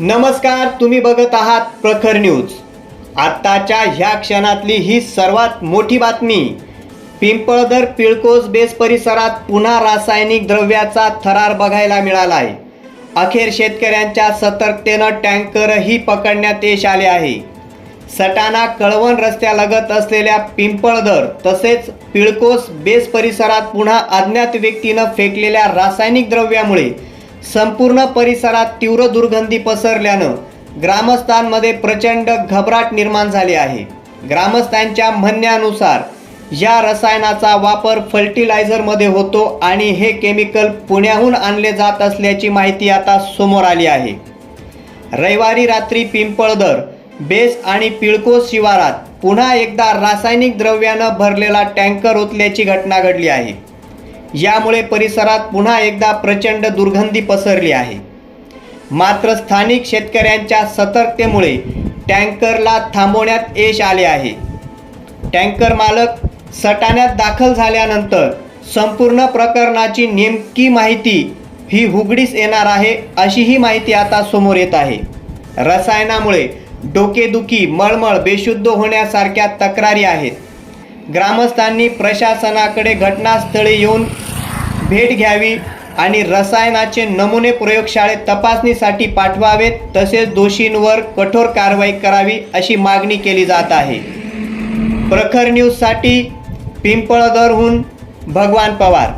नमस्कार तुम्ही बघत आहात प्रखर न्यूज. आत्ताच्या ह्या क्षणातली ही सर्वात मोठी बातमी. पिंपळदर पिळकोस बेस परिसरात पुन्हा रासायनिक द्रव्याचा थरार बघायला मिळाला आहे अखेर शेतकऱ्यांच्या सतर्कतेनं टँकरही पकडण्यात यश आले आहे. सटाणा कळवण रस्त्यालगत असलेल्या पिंपळदर तसेच पिळकोस बेस परिसरात पुन्हा अज्ञात व्यक्तीनं फेकलेल्या रासायनिक द्रव्यामुळे संपूर्ण परिसरात तीव्र दुर्गंधी पसरल्यानं ग्रामस्थांमध्ये प्रचंड घबराट निर्माण झाली आहे. ग्रामस्थांच्या म्हणण्यानुसार या रसायनाचा वापर फर्टिलायझरमध्ये होतो आणि हे केमिकल पुण्याहून आणले जात असल्याची माहिती आता समोर आली आहे. रविवारी रात्री पिंपळदर बेस आणि पिळकोस शिवारात पुन्हा एकदा रासायनिक द्रव्यानं भरलेला टँकर ओतल्याची घटना घडली आहे. यामुळे परिसरात पुन्हा एकदा प्रचंड दुर्गंधी पसरली आहे. मात्र स्थानिक शेतकऱ्यांच्या सतर्कतेमुळे टँकरला थांबवण्यात यश आले आहे. टँकर मालक सटाण्यात दाखल झाल्यानंतर संपूर्ण प्रकरणाची नेमकी माहिती ही हुगडीस येणार आहे अशी ही माहिती आता समोर येत आहे. रसायनामुळे डोकेदुखी मळमळ बेशुद्ध होण्यासारख्या तक्रारी आहेत. ग्रामस्थांनी प्रशासनाकडे घटनास्थळी येऊन भेट घ्यावी आणि रसायनाचे नमुने प्रयोगशाळेत तपासणीसाठी पाठवावेत तसेच दोषींवर कठोर कारवाई करावी अशी मागणी केली जात आहे. प्रखर न्यूजसाठी पिंपळदरहून भगवान पवार.